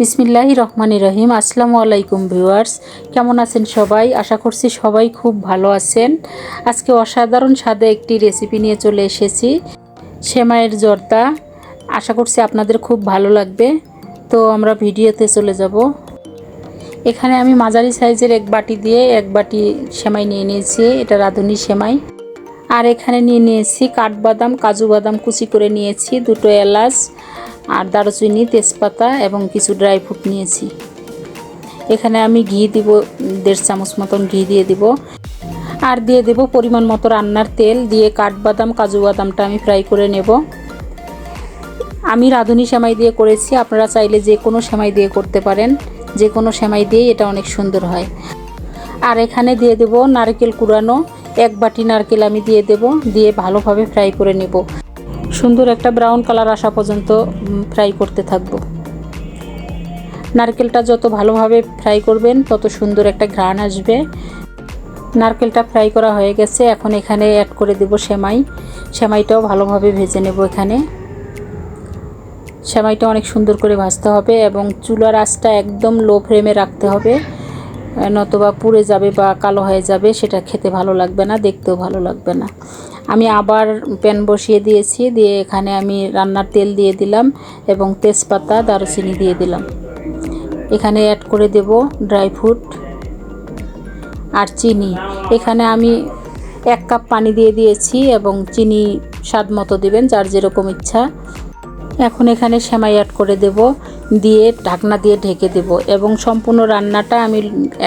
বিসমিল্লাহ রহমানি রহিম। আসসালামু আলাইকুম ভিউয়ার্স, কেমন আছেন সবাই? আশা করছি সবাই খুব ভালো আছেন। আজকে অসাধারণ স্বাদে একটি রেসিপি নিয়ে চলে এসেছি, সেমাইয়ের জর্দা। আশা করছি আপনাদের খুব ভালো লাগবে। তো আমরা ভিডিওতে চলে যাব। এখানে আমি মাঝারি সাইজের এক বাটি দিয়ে এক বাটি সেমাই নিয়ে নিয়েছি, এটা রাঁধুনি সেমাই। আর এখানে নিয়ে নিয়েছি কাঠবাদাম, কাজু বাদাম কুচি করে নিয়েছি, দুটো এলাচ আর দারুচিনি, তেজপাতা এবং কিছু ড্রাই ফ্রুট নিয়েছি। এখানে আমি ঘি দিব, দেড় চামচ মতন ঘি দিয়ে দিব। আর দিয়ে দেব পরিমাণ মতো রান্নার তেল, দিয়ে কাঠবাদাম, কাজু বাদামটা আমি ফ্রাই করে নেব। আমি রাঁধুনি সেমাই দিয়ে করেছি, আপনারা চাইলে যে কোনো সেমাই দিয়ে করতে পারেন। যে কোনো সেমাই দিয়ে এটা অনেক সুন্দর হয়। আর এখানে দিয়ে দেব নারকেল কুড়ানো, এক বাটি নারকেল আমি দিয়ে দেব, দিয়ে ভালোভাবে ফ্রাই করে নেব। সুন্দর একটা ব্রাউন কালার আসা পর্যন্ত ফ্রাই করতে থাকব। নারকেলটা যত ভালোভাবে ফ্রাই করবেন, তত সুন্দর একটা ঘ্রাণ আসবে। নারকেলটা ফ্রাই করা হয়ে গেছে, এখন এখানে অ্যাড করে দেব সেমাই। সেমাইটাও ভালোভাবে ভেজে নেব এখানে। সেমাইটা অনেক সুন্দর করে ভাজতে হবে এবং চুলার আঁচটা একদম লো ফ্লেমে রাখতে হবে। নতবা পুড়ে যাবে বা কালো হয়ে যাবে, সেটা খেতে ভালো লাগবে না, দেখতেও ভালো লাগবে না। আমি আবার প্যান বসিয়ে দিয়েছি, দিয়ে এখানে আমি রান্নার তেল দিয়ে দিলাম এবং তেজপাতা, দারুচিনি দিয়ে দিলাম। এখানে অ্যাড করে দেব ড্রাই ফ্রুট আর চিনি। এখানে আমি এক কাপ পানি দিয়ে দিয়েছি এবং চিনি স্বাদ মতো দেবেন, যার যেরকম ইচ্ছা। এখন এখানে সেমাই অ্যাড করে দেব, দিয়ে ঢাকনা দিয়ে ঢেকে দেব এবং সম্পূর্ণ রান্নাটা আমি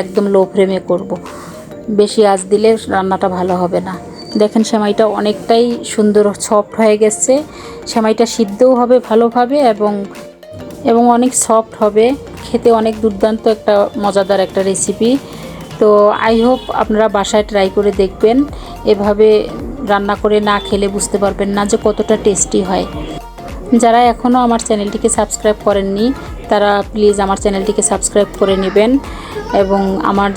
একদম লো ফ্লেমে করব। বেশি আঁচ দিলে রান্নাটা ভালো হবে না। দেখেন সেমাইটা অনেকটাই সুন্দর সফট হয়ে গেছে। সেমাইটা সিদ্ধও হবে ভালোভাবে এবং এবং অনেক সফট হবে। খেতে অনেক দুর্দান্ত একটা, মজাদার একটা রেসিপি তো আই হোপ আপনারা বাসায় ট্রাই করে দেখবেন। এভাবে রান্না করে না খেলে বুঝতে পারবেন না যে কতটা টেস্টি হয়। যারা এখনও আমার চ্যানেলটিকে সাবস্ক্রাইব করেননি, তারা প্লিজ আমার চ্যানেলটিকে সাবস্ক্রাইব করে নেবেন এবং আমার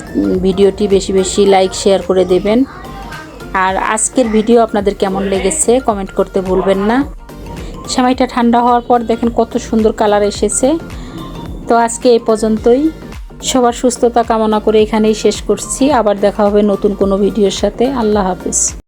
ভিডিওটি বেশি বেশি লাইক শেয়ার করে দেবেন। আর আজকের ভিডিও আপনাদের কেমন লেগেছে কমেন্ট করতে ভুলবেন না। সেমাইটা ঠান্ডা হওয়ার পর দেখেন কত সুন্দর কালার এসেছে। তো আজকে এ পর্যন্তই। সবার সুস্থতা কামনা করে এখানেই শেষ করছি। আবার দেখা হবে নতুন কোনো ভিডিওর সাথে। আল্লাহ হাফিজ।